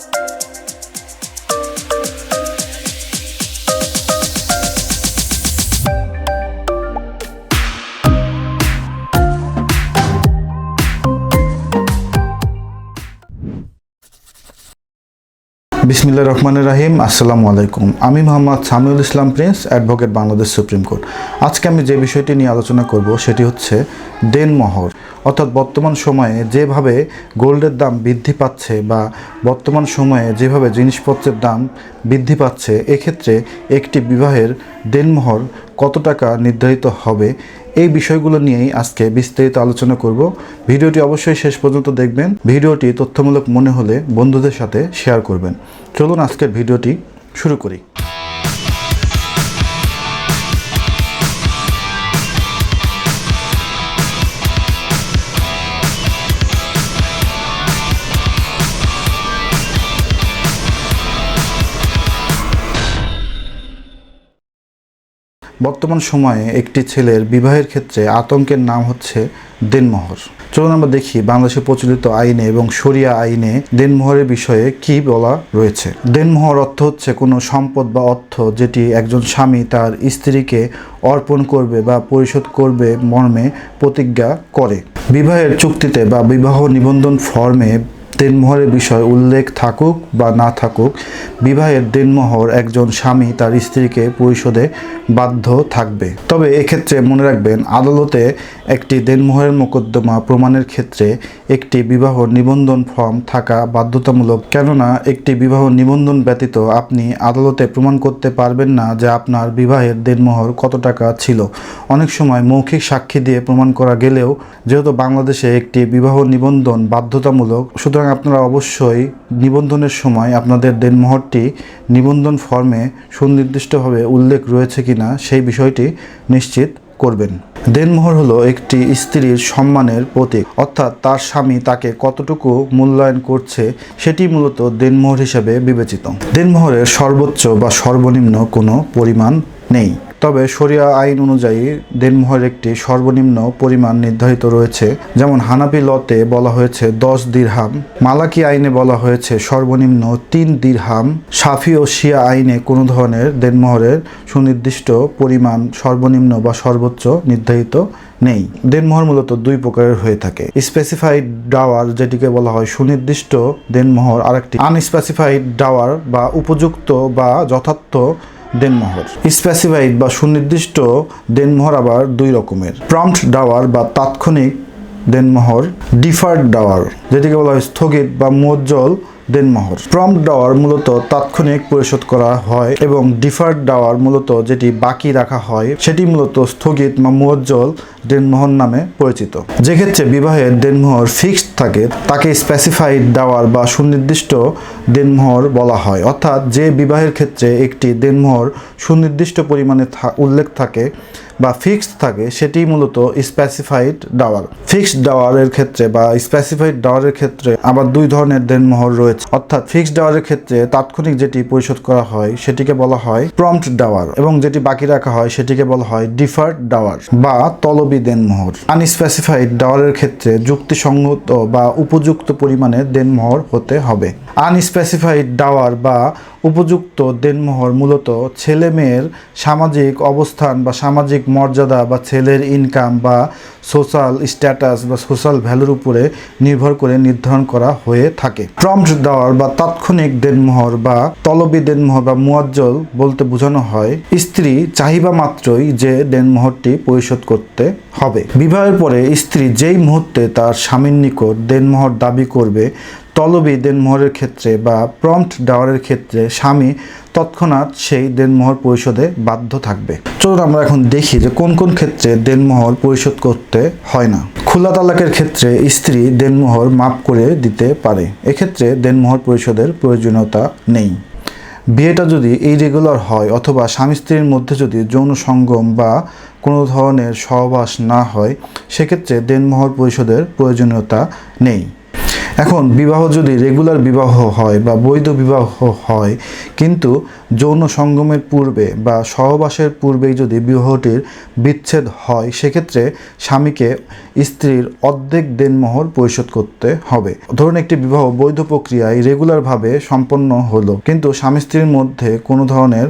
thank you বিসমিল্লা রহমানুর রাহিম, আসসালামু আলাইকুম। আমি Mohammad Samiul Islam Prince, advocate Bangladesh Supreme Court. আজকে আমি যে বিষয়টি নিয়ে আলোচনা করব, সেটি হচ্ছে দেনমোহর। অর্থাৎ বর্তমান সময়ে যেভাবে গোল্ডের দাম বৃদ্ধি পাচ্ছে বা বর্তমান সময়ে যেভাবে জিনিসপত্রের দাম বৃদ্ধি পাচ্ছে, এক্ষেত্রে একটি বিবাহের দেনমোহর কত টাকা নির্ধারিত হবে, এই বিষয়গুলো নিয়েই আজকে বিস্তারিত আলোচনা করব। ভিডিওটি অবশ্যই শেষ পর্যন্ত দেখবেন। ভিডিওটি তথ্যমূলক মনে হলে বন্ধুদের সাথে শেয়ার করবেন। চলুন আজকের ভিডিওটি শুরু করি। বর্তমান সময়ে একটি ছেলের বিবাহের ক্ষেত্রে আতঙ্কের নাম হচ্ছে দেনমোহর। চলুন আমরা দেখি বাংলাদেশে প্রচলিত আইনে এবং শরিয়া আইনে দেনমোহরের বিষয়ে কি বলা রয়েছে। দেনমোহর অর্থ হচ্ছে কোনো সম্পদ বা অর্থ যেটি একজন স্বামী তার স্ত্রীকে অর্পণ করবে বা পরিশোধ করবে মর্মে প্রতিজ্ঞা করে। বিবাহের চুক্তিতে বা বিবাহ নিবন্ধন ফর্মে দেনমোহরের বিষয় উল্লেখ থাকুক বা না থাকুক, বিবাহের দেনমোহর একজন স্বামী তার স্ত্রীকে পরিশোধে বাধ্য থাকবে। তবে এক্ষেত্রে মনে রাখবেন, আদালতে একটি দেনমোহরের মোকদ্দমা প্রমাণের ক্ষেত্রে একটি বিবাহ নিবন্ধন ফর্ম থাকা বাধ্যতামূলক। কেননা, একটি বিবাহ নিবন্ধন ব্যতীত আপনি আদালতে প্রমাণ করতে পারবেন না যে আপনার বিবাহের দেনমোহর কত টাকা ছিল। অনেক সময় মৌখিক সাক্ষী দিয়ে প্রমাণ করা গেলেও, যেহেতু বাংলাদেশে একটি বিবাহ নিবন্ধন বাধ্যতামূলক, সুতরাং আপনারা অবশ্যই নিবন্ধনের সময় আপনাদের দেনমোহরটি নিবন্ধন ফর্মে সুনির্দিষ্টভাবে উল্লেখ রয়েছে কিনা সেই বিষয়টি নিশ্চিত করবেন। দেনমোহর হলো একটি স্ত্রীর সম্মানের প্রতীক। অর্থাৎ তার স্বামী তাকে কতটুকু মূল্যায়ন করছে সেটি মূলত দেনমোহর হিসেবে বিবেচিত। দেনমোহরের সর্বোচ্চ বা সর্বনিম্ন কোনো পরিমাণ নেই। তবে শরিয়া আইন অনুযায়ী দেনমোহরের একটি সর্বনিম্ন পরিমাণ নির্ধারিত রয়েছে, যেমন হানাপি লতে বলা হয়েছে দশ দিরহাম, মালাকি আইনে বলা হয়েছে সর্বনিম্ন তিন দিরহাম। সাফি ও শিয়া আইনে কোনো ধরনের দেনমোহরের সুনির্দিষ্ট পরিমাণ সর্বনিম্ন বা সর্বোচ্চ নির্ধারিত নেই। দেনমোহর মূলত দুই প্রকারের হয়ে থাকে। স্পেসিফাইড ডাওয়ার যেটিকে বলা হয় সুনির্দিষ্ট দেনমোহর, আরেকটি আনস্পেসিফাইড ডাওয়ার বা উপযুক্ত বা যথার্থ দেনমোহর। স্পেসিফাইড বা সুনির্দিষ্ট দেনমোহর আবার দুই রকমের। প্রম্পট ডাওয়ার বা তাৎক্ষণিক দেনমোহর ডিফার্ড ডাওয়ার যেটিকে বলা হয় স্থগিত বা মোজ্জ্বল দেনমোহর। প্রম্পট ডাওয়ার মূলত তাৎক্ষণিক পরিশোধ করা হয় এবং ডিফার্ড ডাওয়ার মূলত যেটি বাকি রাখা হয়, সেটি মূলত স্থগিত বা মোজ্জ্বল দেনমোহর নামে পরিচিত। যেক্ষেত্রে বিবাহের দেনমোহর ফিক্সড থাকে, তাকে স্পেসিফাইড ডাওয়ার বা সুনির্দিষ্ট দেনমোহর বলা হয়। অর্থাৎ যে বিবাহের ক্ষেত্রে একটি দেনমোহর সুনির্দিষ্ট পরিমাণে উল্লেখ থাকে বা ফিক্সড থাকে সেটি মূলত স্পেসিফাইড ডাওয়ার ফিক্সড ডাওয়ারের ক্ষেত্রে বা স্পেসিফাইড ডাওয়ারের ক্ষেত্রে আবার দুই ধরনের দেনমোহর রয়েছে। অর্থাৎ ফিক্সড ডাওয়ারের ক্ষেত্রে তাৎক্ষণিক যেটি পরিশোধ করা হয়, সেটিকে বলা হয় প্রম্পট ডাওয়ার এবং যেটি বাকি রাখা হয়, সেটিকে বলা হয় ডিফার্ড ডাওয়ার বা তলবি দেনমোহর। আনস্পেসিফাইড ডাওয়ারের ক্ষেত্রে যুক্তিসঙ্গত বা উপযুক্ত পরিমাণে দেনমোহর হতে হবে। আনস্পেসিফাইড ডাওয়ার বা উপযুক্ত দেনমোহর মূলত ছেলে মেয়ের সামাজিক অবস্থান বা সামাজিক মর্যাদা বা ছেলের ইনকাম বা সোশ্যাল স্ট্যাটাস বা সোশ্যাল ভ্যালুর উপরে নির্ভর করে নির্ধারণ করা হয়ে থাকে। প্রম্পট দেওয়ার বা তাৎক্ষণিক দেনমোহর বা তলবি দেনমোহর বা মুয়াজ্জল বলতে বোঝানো হয়, স্ত্রী চাহিবা মাত্রই যে দেনমোহরটি পরিশোধ করতে হবে। বিবাহের পরে স্ত্রী যেই মুহূর্তে তার স্বামীর নিকট দেনমোহর দাবি করবে তলবি দেনমোহরের ক্ষেত্রে বা প্রম্পট ডাওয়ারের ক্ষেত্রে স্বামী তৎক্ষণাৎ সেই দেনমোহর পরিশোধে বাধ্য থাকবে। চলুন আমরা এখন দেখি যে কোন কোন ক্ষেত্রে দেনমোহর পরিশোধ করতে হয় না। খোলা তালাকের ক্ষেত্রে স্ত্রী দেনমোহর মাপ করে দিতে পারে। এক্ষেত্রে দেনমোহর পরিশোধের প্রয়োজনীয়তা নেই। বিয়েটা যদি ইরেগুলার হয় অথবা স্বামী স্ত্রীর মধ্যে যদি যৌন সঙ্গম বা কোনো ধরনের সহবাস না হয়, সেক্ষেত্রে দেনমোহর পরিশোধের প্রয়োজনীয়তা নেই। এখন বিবাহ যদি রেগুলার বিবাহ হয় বা বৈধ বিবাহ হয়, কিন্তু যৌন সঙ্গমের পূর্বে বা সহবাসের পূর্বেই যদি বিবাহটির বিচ্ছেদ হয়, সেক্ষেত্রে স্বামীকে স্ত্রীর অর্ধেক দেনমোহর পরিশোধ করতে হবে। ধরুন একটি বিবাহ বৈধ প্রক্রিয়ায় রেগুলারভাবে সম্পন্ন হলো, কিন্তু স্বামী স্ত্রীর মধ্যে কোনো ধরনের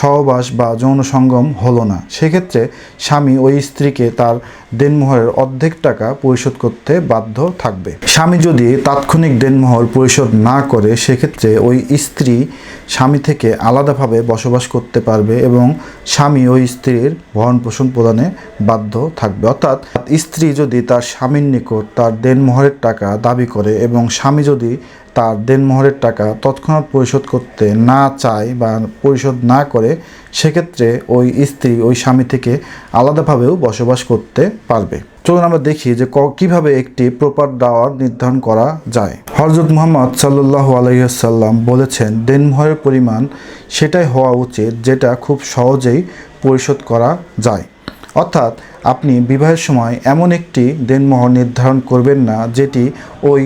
সহবাস বা যৌন সঙ্গম হলো না। সেক্ষেত্রে স্বামী ওই স্ত্রীকে তার দেনমোহরের অর্ধেক টাকা পরিশোধ করতে বাধ্য থাকবে। স্বামী যদি তাৎক্ষণিক দেনমোহর পরিশোধ না করে, সেক্ষেত্রে ওই স্ত্রী স্বামী থেকে আলাদাভাবে বসবাস করতে পারবে এবং স্বামী ওই স্ত্রীর ভরণ পোষণ প্রদানে বাধ্য থাকবে। অর্থাৎ স্ত্রী যদি তার স্বামীর নিকট তার দেনমোহরের টাকা দাবি করে এবং স্বামী যদি তার দেনমোহরের টাকা তৎক্ষণাৎ পরিশোধ করতে না চায় বা পরিশোধ না করে, সেক্ষেত্রে ওই স্ত্রী ওই স্বামী থেকে আলাদাভাবেও বসবাস করতে পারবে। চলুন আমরা দেখি যে কীভাবে একটি প্রপার দাওয়ার নির্ধারণ করা যায়। হরজত মুহাম্মদ সাল্লাহ আলহিহাসাল্লাম বলেছেন, দেনমোহরের পরিমাণ সেটাই হওয়া উচিত যেটা খুব সহজেই পরিশোধ করা যায়। অর্থাৎ আপনি বিবাহের সময় এমন একটি দেনমোহর নির্ধারণ করবেন না, যেটি ওই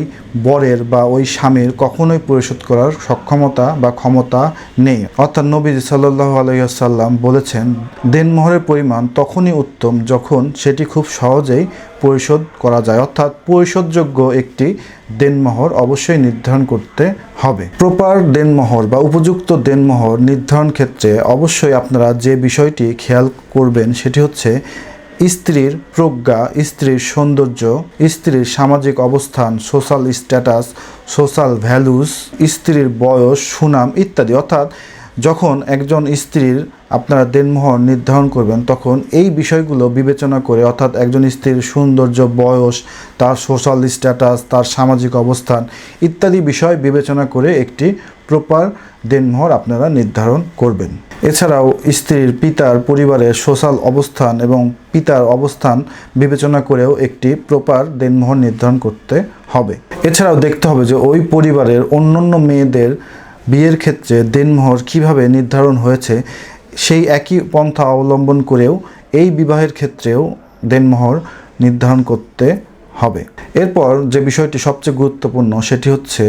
বরের বা ওই স্বামীর কখনোই পরিশোধ করার সক্ষমতা বা ক্ষমতা নেই। অর্থাৎ নবী সাল্লাহ আলহিহাসাল্লাম বলেছেন, দেনমোহরের পরিমাণ তখনই উত্তম যখন সেটি খুব সহজেই পরিশোধ করা যায়। অর্থাৎ পরিশোধযোগ্য একটি দেনমোহর অবশ্যই নির্ধারণ করতে হবে। প্রপার দেনমোহর বা উপযুক্ত দেনমোহর নির্ধারণ ক্ষেত্রে অবশ্যই আপনারা যে বিষয়টি খেয়াল করবেন সেটি হচ্ছে স্ত্রীর প্রজ্ঞা, স্ত্রীর সৌন্দর্য, স্ত্রীর সামাজিক অবস্থান সোশ্যাল স্ট্যাটাস সোশ্যাল ভ্যালুস স্ত্রীর বয়স, সুনাম ইত্যাদি। অর্থাৎ যখন একজন স্ত্রীর আপনারা দেনমোহর নির্ধারণ করবেন, তখন এই বিষয়গুলো বিবেচনা করে, অর্থাৎ একজন স্ত্রীর সৌন্দর্য, বয়স, তার সোশ্যাল স্ট্যাটাস তার সামাজিক অবস্থান ইত্যাদি বিষয় বিবেচনা করে একটি প্রপার দেনমোহর আপনারা নির্ধারণ করবেন। এছাড়াও স্ত্রীর পিতার পরিবারের সোশ্যাল অবস্থান এবং পিতার অবস্থান বিবেচনা করেও একটি প্রপার দেনমোহর নির্ধারণ করতে হবে। এছাড়াও দেখতে হবে যে ওই পরিবারের অন্যান্য মেয়েদের বিয়ের ক্ষেত্রে দেনমোহর কীভাবে নির্ধারণ হয়েছে, সেই একই পন্থা অবলম্বন করেও এই বিবাহের ক্ষেত্রেও দেনমোহর নির্ধারণ করতে হবে। এরপর যে বিষয়টি সবচেয়ে গুরুত্বপূর্ণ, সেটি হচ্ছে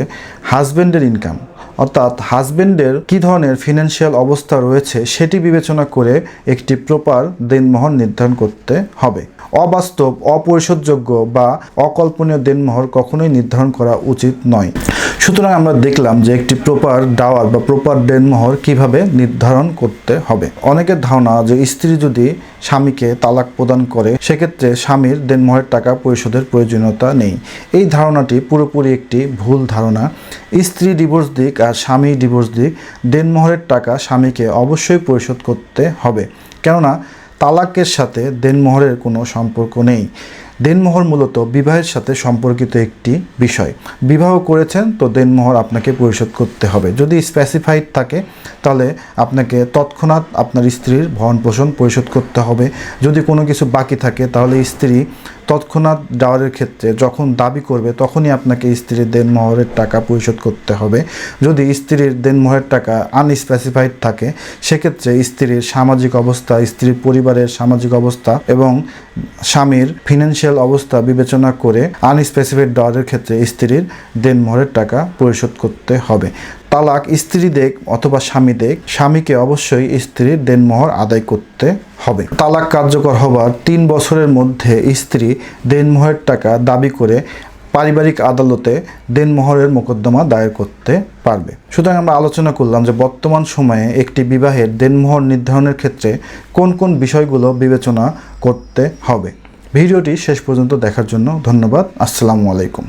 হাজব্যান্ডের ইনকাম অর্থাৎ হাজবেন্ডের কী ধরনের ফিনান্সিয়াল অবস্থা রয়েছে সেটি বিবেচনা করে একটি প্রপার দেনমোহর নির্ধারণ করতে হবে। অবাস্তব, অপরিশোধযোগ্য বা অকল্পনীয় দেনমোহর কখনোই নির্ধারণ করা উচিত নয়। সুতরাং আমরা দেখলাম যে একটি প্রপার ডাওয়ার বা প্রপার দেনমোহর কীভাবে নির্ধারণ করতে হবে। অনেকের ধারণা যে স্ত্রী যদি স্বামীকে তালাক প্রদান করে, সেক্ষেত্রে স্বামীর দেনমোহরের টাকা পরিশোধের প্রয়োজনীয়তা নেই। এই ধারণাটি পুরোপুরি একটি ভুল ধারণা। স্ত্রী ডিভোর্স দিক আর স্বামী ডিভোর্স দিক দেনমোহরের টাকা স্বামীকে অবশ্যই পরিশোধ করতে হবে। কেননা, তালাকের সাথে দেনমোহরের কোনো সম্পর্ক নেই। দেনমোহর মূলত বিবাহের সাথে সম্পর্কিত একটি বিষয়। বিবাহ করেছেন, তো দেনমোহর আপনাকে পরিশোধ করতে হবে। যদি স্পেসিফাইড থাকে, তাহলে আপনাকে তৎক্ষণাৎ আপনার স্ত্রীর ভরণ পোষণ পরিশোধ করতে হবে। যদি কোনো কিছু বাকি থাকে, তাহলে স্ত্রী তৎক্ষণাৎ ডাওয়ারের ক্ষেত্রে যখন দাবি করবে, তখনই আপনাকে স্ত্রীর দেনমোহরের টাকা পরিশোধ করতে হবে। যদি স্ত্রীর দেনমোহরের টাকা আনস্পেসিফাইড থাকে, সেক্ষেত্রে স্ত্রীর সামাজিক অবস্থা, স্ত্রীর পরিবারের সামাজিক অবস্থা এবং স্বামীর ফিনান্সিয়াল অবস্থা বিবেচনা করে আনস্পেসিফাইড ডাওয়ারের ক্ষেত্রে স্ত্রীর দেনমোহরের টাকা পরিশোধ করতে হবে। তালাক স্ত্রী দেখ অথবা স্বামী দেখ, স্বামীকে অবশ্যই স্ত্রীর দেনমোহর আদায় করতে হবে। তালাক কার্যকর হবার তিন বছরের মধ্যে স্ত্রী দেনমোহরের টাকা দাবি করে পারিবারিক আদালতে দেনমোহরের মোকদ্দমা দায়ের করতে পারবে। সুতরাং আমরা আলোচনা করলাম যে বর্তমান সময়ে একটি বিবাহের দেনমোহর নির্ধারণের ক্ষেত্রে কোন কোন বিষয়গুলো বিবেচনা করতে হবে। ভিডিওটি শেষ পর্যন্ত দেখার জন্য ধন্যবাদ। আসসালামু আলাইকুম।